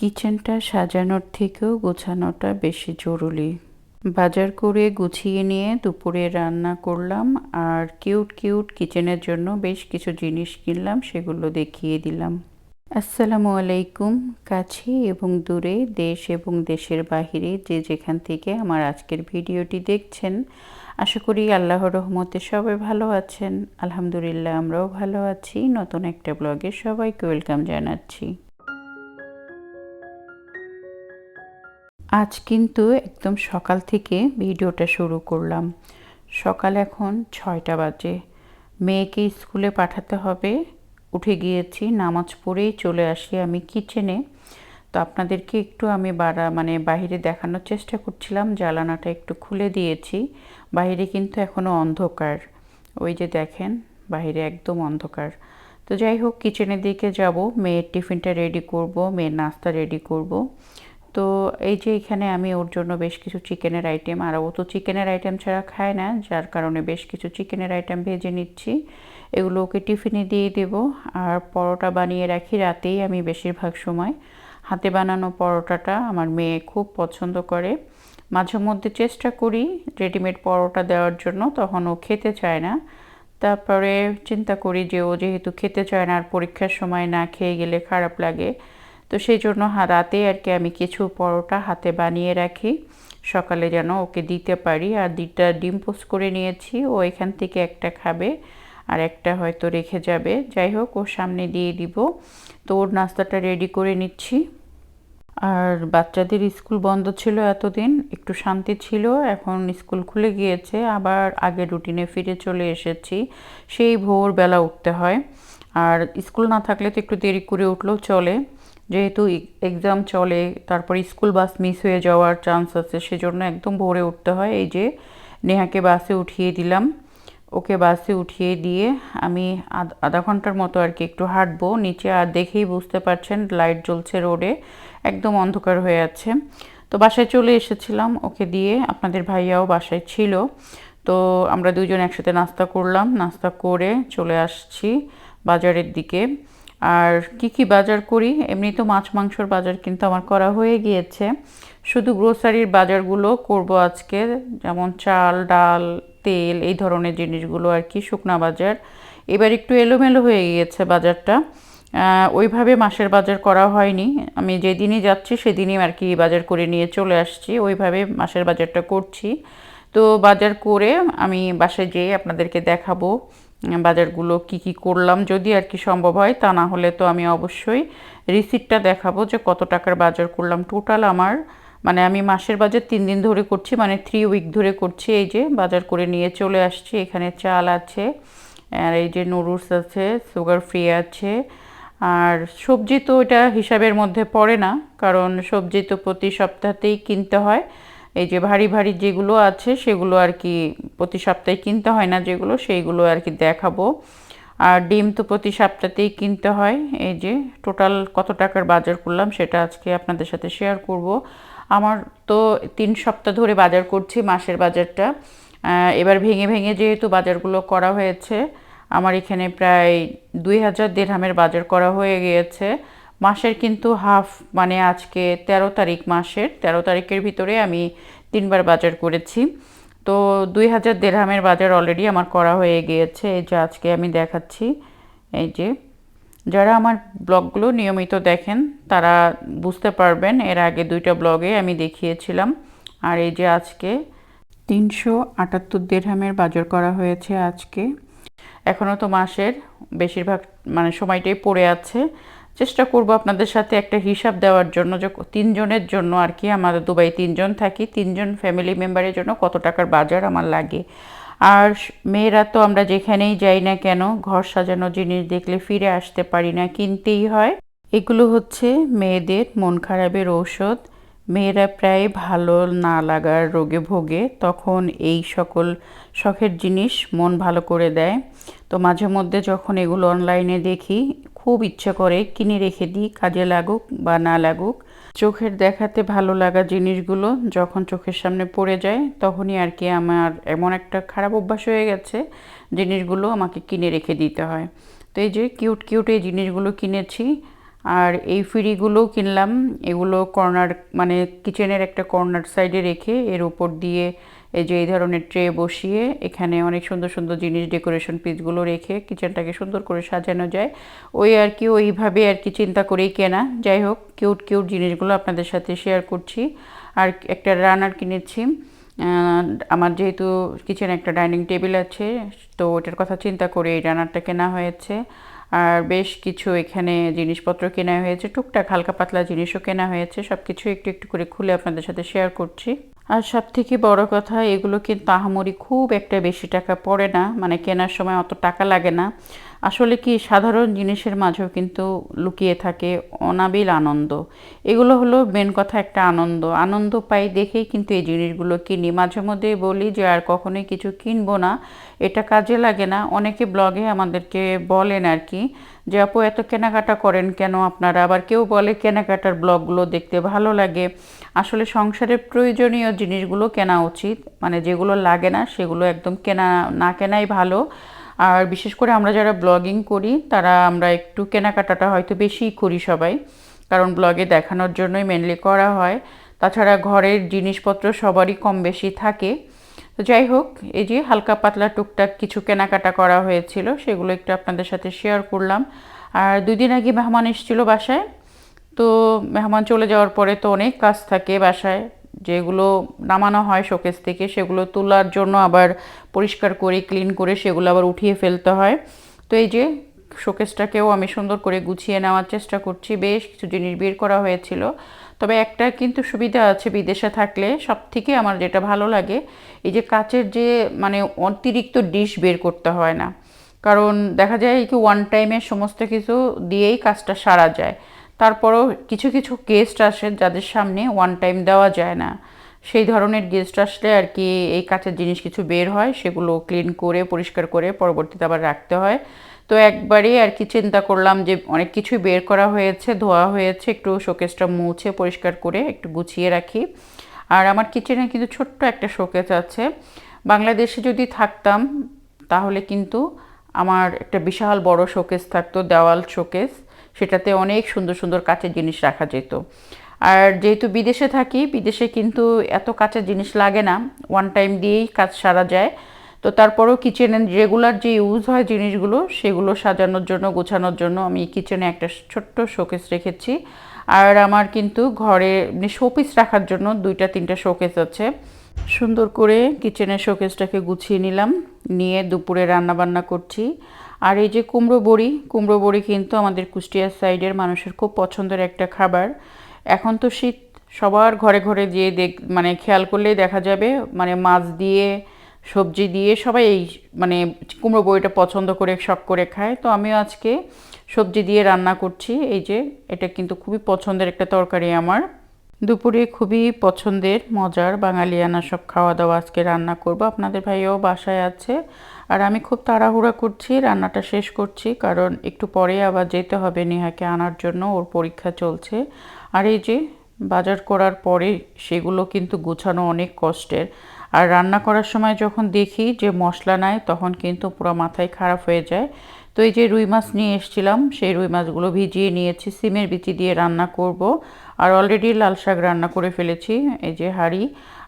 কিচেনটা সাজানোর থেকেও গোছানোটা বেশি জরুরি। বাজার করে গুছিয়ে নিয়ে দুপুরে রান্না করলাম আর কিউট কিউট কিচেনের জন্য বেশ কিছু জিনিস কিনলাম, সেগুলো দেখিয়ে দিলাম। আসসালামু আলাইকুম। কাছে এবং দূরে দেশ এবং দেশের বাহিরে যে যেখান থেকে আমার আজকের ভিডিওটি দেখছেন, আশা করি আল্লাহর রহমতে সবাই ভালো আছেন। আলহামদুলিল্লাহ আমরাও ভালো আছি। নতুন একটা ব্লগে সবাইকে ওয়েলকাম জানাচ্ছি। আজ কিন্তু একদম সকাল থেকে ভিডিওটা শুরু করলাম। সকাল এখন ছয়টা বাজে। মেয়েকে স্কুলে পাঠাতে হবে। উঠে গিয়েছি, নামাজ পড়েই চলে আসি আমি কিচেনে। তো আপনাদেরকে একটু আমি বাড়া মানে বাইরে দেখানোর চেষ্টা করছিলাম জ্বালানাটা একটু খুলে দিয়েছি। বাইরে কিন্তু এখনও অন্ধকার। ওই যে দেখেন, বাইরে একদম অন্ধকার। তো যাই হোক, কিচেনের দিকে যাব। মেয়ের টিফিনটা রেডি করব, মেয়ের নাস্তা রেডি করব। তো এই যে এখানে আমি ওর জন্য বেশ কিছু চিকেনের আইটেম আর ও তো চিকেনের আইটেম ছাড়া খায় না, যার কারণে বেশ কিছু চিকেনের আইটেম ভেজে নিচ্ছি। এগুলো ওকে টিফিনে দিয়ে দেব, আর পরোটা বানিয়ে রাখি রাতেই আমি বেশিরভাগ সময়। হাতে বানানো পরোটাটা আমার মেয়ে খুব পছন্দ করে। মাঝে মধ্যে চেষ্টা করি রেডিমেড পরোটা দেওয়ার জন্য, তখন ও খেতে চায় না। তারপরে চিন্তা করি যে ও যেহেতু খেতে চায় না, আর পরীক্ষার সময় না খেয়ে গেলে খারাপ লাগে তো সেই জন্য রাতে আর কি আমি কিছু পরোটা হাতে বানিয়ে রাখি। সকালে যেন ওকে দিতে পারি। আর দুটা ডিম পোস্ট করে নিয়েছি। ও এখান থেকে একটা খাবে আর একটা হয়তো রেখে যাবে। যাই হোক ওর সামনে দিয়ে দিব। তো ওর নাস্তাটা রেডি করে নিচ্ছি। আর বাচ্চাদের স্কুল বন্ধ ছিল এতদিন, একটু শান্তি ছিল। এখন স্কুল খুলে গিয়েছে। আবার আগে রুটিনে ফিরে চলে এসেছি। সেই ভোরবেলা উঠতে হয়। আর স্কুল না থাকলে তো একটু দেরি করে উঠলেও চলে। যেহেতু এক্সাম চলে, তারপর স্কুল বাস মিস হয়ে যাওয়ার চান্স আছে, সেজন্য একদম ভোরে উঠতে হয়। এই যে নেহাকে বাসে উঠিয়ে দিলাম। ওকে বাসে উঠিয়ে দিয়ে আমি আধা ঘণ্টার মতো আর কি একটু হাঁটবো। নিচে আর দেখেই বুঝতে পারছেন লাইট জ্বলছে রোডে একদম অন্ধকার হয়ে আছে। তো বাসায় চলে এসেছিলাম। ওকে দিয়ে আপনাদের ভাইয়াও বাসায় ছিল। তো আমরা দুজন একসাথে নাস্তা করলাম। নাস্তা করে চলে আসছি বাজারের দিকে। আর কি কি বাজার করি? এমনি তো মাছ মাংসর বাজার কিন্তু আমার করা হয়ে গিয়েছে। শুধু গ্রোসারির বাজারগুলো করব আজকে, যেমন চাল, ডাল, তেল, এই ধরনের জিনিসগুলো আর কি, শুকনা বাজার। এবার একটু এলোমেলো হয়ে গিয়েছে বাজারটা। ওইভাবে মাসের বাজার করা হয়নি। আমি যেদিনই যাচ্ছি সেদিনই আর কি বাজার করে নিয়ে চলে আসছি। ওইভাবে মাসের বাজারটা করছি। তো বাজার করে আমি বাসায় যেয়ে আপনাদেরকে দেখাবো। বাজারগুলো কি কি করলাম যদি আর কি সম্ভব হয়, তা না হলে তো আমি অবশ্যই রিসিপ্টটা দেখাবো যে কত টাকার বাজার করলাম। টোটাল আমার মানে আমি মাসের বাজার তিন দিন ধরে করছি মানে থ্রি উইক ধরে করছি, এই যে বাজার করে নিয়ে চলে আসছি। এখানে চাল আছে, আর এই যে নুডলস আছে সুগার ফ্রি আছে, আর সবজি তো এটা হিসাবের মধ্যে পড়ে না, কারণ সবজি তো প্রতি সপ্তাহতেই কিনতে হয়। এই যে ভারী ভারী যেগুলো আছে সেগুলো আর কি প্রতি সপ্তাহে কিনতে হয় না যেগুলো, সেইগুলো আর কি দেখাবো। আর ডিম তো প্রতি সপ্তাহতেই কিনতে হয়। এই যে টোটাল কত টাকার বাজার করলাম সেটা আজকে আপনাদের সাথে শেয়ার করব। আমার তো তিন সপ্তাহ ধরে বাজার করছি মাসের বাজারটা। এবার ভেঙে ভেঙে যেহেতু বাজারগুলো করা হয়েছে, আমার এখানে প্রায় দুই হাজার দেড়হামের বাজার করা হয়ে গিয়েছে। মাসের কিন্তু হাফ মানে আজকে ১৩ তারিখ মাসের ১৩ তারিখের ভিতরে আমি তিনবার বাজার করেছি। তো দুই হাজার দেড়হামের বাজার অলরেডি আমার করা হয়ে গিয়েছে। এই যে আজকে আমি দেখাচ্ছি, এই যে। যারা আমার ব্লগগুলো নিয়মিত দেখেন, তারা বুঝতে পারবেন, এর আগে দুইটা ব্লগে আমি দেখিয়েছিলাম। আর এই যে আজকে তিনশো আটাত্তর দেড়হামের বাজার করা হয়েছে আজকে। এখনও তো মাসের, বেশিরভাগ মানে সময়টাই পড়ে আছে। চেষ্টা করব আপনাদের সাথে একটা হিসাব দেওয়ার জন্য যে তিনজনের জন্য আর কি আমাদের দুবাই তিনজন থাকি, তিনজন ফ্যামিলি মেম্বারের জন্য কত টাকার বাজার আমার লাগে। আর মেয়েরা তো আমরা যেখানেই যাই না কেন, ঘর সাজানো জিনিস দেখলে ফিরে আসতে পারি না, কিনতেই হয়। এগুলো হচ্ছে মেয়েদের মন খারাপের ঔষধ। মেয়েরা প্রায় ভালো না লাগার রোগে ভোগে, তখন এই সকল শখের জিনিস মন ভালো করে দেয়। তো মাঝে মধ্যে যখন এগুলো অনলাইনে দেখি খুব ইচ্ছে করে কিনে রেখে দিই, কাজে লাগুক বা না লাগুক। চোখের দেখাতে ভালো লাগা জিনিসগুলো যখন চোখের সামনে পড়ে যায়, তখনই আর কি আমার এমন একটা খারাপ অভ্যাস হয়ে গেছে, জিনিসগুলো আমাকে কিনে রেখে দিতে হয়। তো এই যে কিউট কিউট এই জিনিসগুলো কিনেছি, আর এই ফিরিগুলো কিনলাম। এগুলো কর্নার মানে কিচেনের একটা কর্নার সাইডে রেখে এর উপর দিয়ে এই যে এই ধরনের ট্রে বসিয়ে এখানে অনেক সুন্দর সুন্দর জিনিস ডেকোরেশন পিসগুলো রেখে কিচেনটাকে সুন্দর করে সাজানো যায়। ওই আর কি ওইভাবে আর কি চিন্তা করেই কেনা। যাই হোক, কিউট কিউট জিনিসগুলো আপনাদের সাথে শেয়ার করছি। আর একটা রানার কিনেছি। আমার যেহেতু কিচেনে একটা ডাইনিং টেবিল আছে, তো ওটার কথা চিন্তা করে এই রানারটা কেনা হয়েছে। আর বেশ কিছু এখানে জিনিসপত্র কেনা হয়েছে। টুকটাক হালকা পাতলা জিনিসও কেনা হয়েছে। সব কিছু একটু একটু করে খুলে আপনাদের সাথে শেয়ার করছি। আর সব থেকে বড় কথা, এগুলো কিন্তু আহামরি খুব একটা বেশি টাকা পড়ে না মানে কেনার সময় অত টাকা লাগে না। আসলে কি, সাধারণ জিনিসের মাঝেও কিন্তু লুকিয়ে থাকে অনাবিল আনন্দ। এগুলো হলো মেন কথা একটা আনন্দ। আনন্দ পাই দেখেই কিন্তু এই জিনিসগুলো কিনি। মাঝে মধ্যে বলি যে, আর কখনোই কিছু কিনবো না। এটা কাজে লাগে না। অনেকে ব্লগে আমাদেরকে বলেন আর কি যে আপু এত কেনাকাটা করেন কেন আপনারা? আবার কেউ বলে কেনাকাটার ব্লগগুলো দেখতে ভালো লাগে। আসলে সংসারের প্রয়োজনীয় জিনিসগুলো কেনা উচিত। মানে যেগুলো লাগে না, সেগুলো একদম কেনা, না কেনাই ভালো। আর বিশেষ করে আমরা যারা ব্লগিং করি, তারা আমরা একটু কেনাকাটাটা হয়তো বেশিই করি সবাই। কারণ ব্লগে দেখানোর জন্যই মেনলি করা হয়। তাছাড়া ঘরের জিনিসপত্র সবারই কম বেশি থাকে। তো যাই হোক, এই যে হালকা পাতলা টুকটাক কিছু কেনাকাটা করা হয়েছিল, সেগুলো একটু আপনাদের সাথে শেয়ার করলাম। আর দুই দিন আগে মেহমান এসেছিল বাসায়, তো মেহমান চলে যাওয়ার পরে তো অনেক কাজ থাকে বাসায়, যেগুলো নামানো হয় শোকেস থেকে, সেগুলো তোলার জন্য আবার পরিষ্কার করে, ক্লিন করে সেগুলো আবার উঠিয়ে ফেলতে হয়। তো এই যে শোকেসটাকেও আমি সুন্দর করে গুছিয়ে নেওয়ার চেষ্টা করছি, বেশ কিছু জিনিস বের করা হয়েছিল। তবে একটা কিন্তু সুবিধা আছে বিদেশে থাকলে সব থেকে আমার যেটা ভালো লাগে, এই যে কাচের যে মানে অতিরিক্ত ডিশ বের করতে হয় না। কারণ দেখা যায় কি ওয়ান টাইমে সমস্ত কিছু দিয়েই কাজটা সারা যায়। তারপরও কিছু কিছু গেস্ট আসে যাদের সামনে ওয়ান টাইম দেওয়া যায় না। সেই ধরনের গেস্ট আসলে আর কি এই কাঁচের জিনিস কিছু বের হয়, সেগুলো ক্লিন করে, পরিষ্কার করে পরবর্তীতে আবার রাখতে হয়। তো একবারেই আর কি চিন্তা করলাম যে অনেক কিছুই বের করা হয়েছে, ধোয়া হয়েছে, একটু শোকেসটা মুছে, পরিষ্কার করে একটু গুছিয়ে রাখি। আর আমার কিচেনে কিন্তু ছোট্ট একটা শোকেস আছে। বাংলাদেশে যদি থাকতাম, তাহলে কিন্তু আমার একটা বিশাল বড় শোকেস থাকতো, দেওয়াল শোকেস। সেটাতে অনেক সুন্দর সুন্দর কাঁচের জিনিস রাখা যেত। আর যেহেতু বিদেশে থাকি, বিদেশে কিন্তু এত কাঁচের জিনিস লাগে না। ওয়ান টাইম দিয়েই কাজ সারা যায়। তো তারপরেও কিচেনে রেগুলার যে ইউজ হয় জিনিসগুলো, সেগুলো সাজানোর জন্য, গোছানোর জন্য আমি কিচেনে একটা ছোট্ট শোকেস রেখেছি। আর আমার কিন্তু ঘরে শোপিস মানে রাখার জন্য দুইটা, তিনটা শোকেস আছে। সুন্দর করে কিচেনের শোকেসটাকে গুছিয়ে নিলাম, নিয়ে দুপুরে রান্না বান্না করছি। আর এই যে কুমড়ো বড়ি কুমড়ো বড়ি কিন্তু আমাদের কুষ্টিয়ার সাইডের মানুষের খুব পছন্দের একটা খাবার। এখন তো শীত, সবার ঘরে ঘরে যেয়ে দেখ মানে খেয়াল করলেই দেখা যাবে মানে মাছ দিয়ে সবজি দিয়ে সবাই এই মানে কুমড়ো বড়িটা পছন্দ করে, শখ করে খায়। তো আমিও আজকে সবজি দিয়ে রান্না করছি। এই যে, এটা কিন্তু খুবই পছন্দের একটা তরকারি আমার। দুপুরে খুবই পছন্দের, মজার। বাঙালিয়ানা সব খাওয়া দাওয়া আজকে রান্না করব। আপনাদের ভাইও বাসায় আছে। আর আমি খুব তাড়াহুড়া করছি, রান্নাটা শেষ করছি। কারণ একটু পরে আবার যেতে হবে নেহাকে আনার জন্য, ওর পরীক্ষা চলছে। আর এই যে, বাজার করার পরে সেগুলো কিন্তু গুছানো অনেক কষ্টের। আর রান্না করার সময় যখন দেখি যে মশলা নাই, তখন কিন্তু পুরো মাথায় খারাপ হয়ে যায়। তো এই যে রুই মাছ নিয়ে এসেছিলাম, সেই রুই মাছগুলো ভিজিয়ে নিয়েছি, সিমের বিচি দিয়ে রান্না করব। আর অলরেডি লাল শাক রান্না করে ফেলেছি, এই যে হাঁড়ি।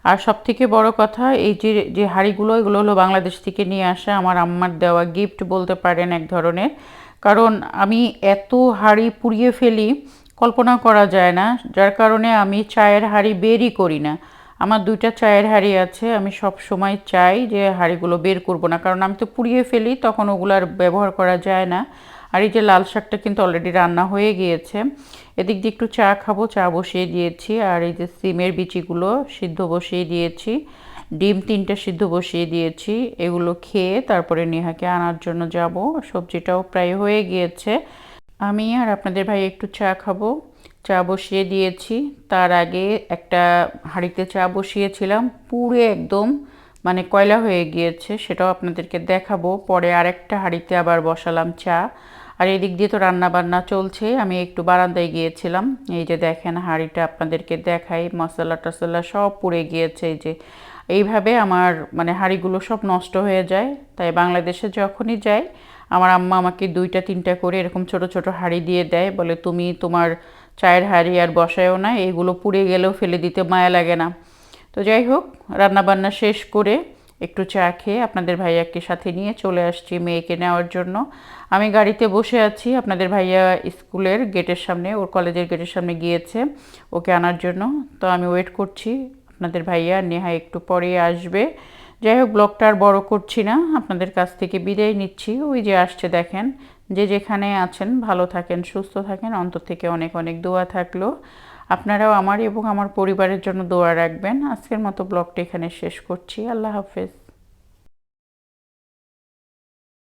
আর সব থেকে বড় কথা, এই যে যে হাঁড়িগুলো, এগুলো হলো বাংলাদেশ থেকে নিয়ে আসা আমার আম্মার দেওয়া গিফট বলতে পারেন এক ধরনের। কারণ আমি এত হাঁড়ি পুড়িয়ে ফেলি, কল্পনা করা যায় না। যার কারণে আমি চায়ের হাঁড়ি বেরই করি না। আমার দুইটা চায়ের হাঁড়ি আছে, আমি সব সময় চাই যে হাঁড়িগুলো বের করব না, কারণ আমি তো পুড়িয়ে ফেলি, তখন ওগুলো আর ব্যবহার করা যায় না। আর এই যে লাল শাকটা কিন্তু অলরেডি রান্না হয়ে গিয়েছে। এদিক দিয়ে একটু চা খাব, চা বসিয়ে দিয়েছি, আর এই যে সিমের বিচিগুলো সিদ্ধ বসিয়ে দিয়েছি, ডিম তিনটা সিদ্ধ বসিয়ে দিয়েছি, এগুলো খেয়ে তারপরে নেহাকে আনার জন্য যাব। সবজিটাও প্রায় হয়ে গিয়েছে। আমি আর আপনাদের ভাই একটু চা খাব। চা বসিয়ে দিয়েছি। তার আগে একটা হাঁড়িতে চা বসিয়েছিলাম। পুরো একদম মানে কয়লা হয়ে গিয়েছে, সেটাও আপনাদেরকে দেখাবো। পরে আরেকটা হাঁড়িতে আবার বসালাম চা। আর এদিক দিয়ে তো রান্না বান্না চলছে, আমি একটু বারান্দায় গিয়েছিলাম। এই যে দেখেন, হাঁড়িটা আপনাদেরকে দেখাই, মশলা টশলা সব পুড়ে গিয়েছে। এই যে, এইভাবে আমার মানে হাঁড়িগুলো সব নষ্ট হয়ে যায়। তাই বাংলাদেশে যখনই যাই, আমার আম্মা আমাকে দুইটা, তিনটা করে এরকম ছোট ছোট হাঁড়ি দিয়ে দেয়। বলে, তুমি তোমার চায়ের হাড়ি আর বসায়ও না, এগুলো পুড়ে গেলেও ফেলে দিতে মায়া লাগে না। তো যাই হোক, রান্নাবান্না শেষ করে একটু চা খেয়ে আপনাদের ভাইয়াকে সাথে নিয়ে চলে আসছি মেয়েকে নেওয়ার জন্য। আমি গাড়িতে বসে আছি, আপনাদের ভাইয়া স্কুলের গেটের সামনে, ওর কলেজের গেটের সামনে গিয়েছে ওকে আনার জন্য। তো আমি ওয়েট করছি, আপনাদের ভাইয়া নেহা একটু পরে আসবে। যাই হোক, ব্লগটা আর বড় করছি না, আপনাদের কাছ থেকে বিদায় নিচ্ছি। ওই যে আসছে, দেখেন যে যেখানে আছেন, ভালো থাকেন, সুস্থ থাকেন, অন্তর থেকে অনেক অনেক দোয়া থাকল। আপনারাও আমার এবং আমার পরিবারের জন্য দোয়া রাখবেন। আজকের মতো ব্লগটি এখানে শেষ করছি। আল্লাহ হাফেজ।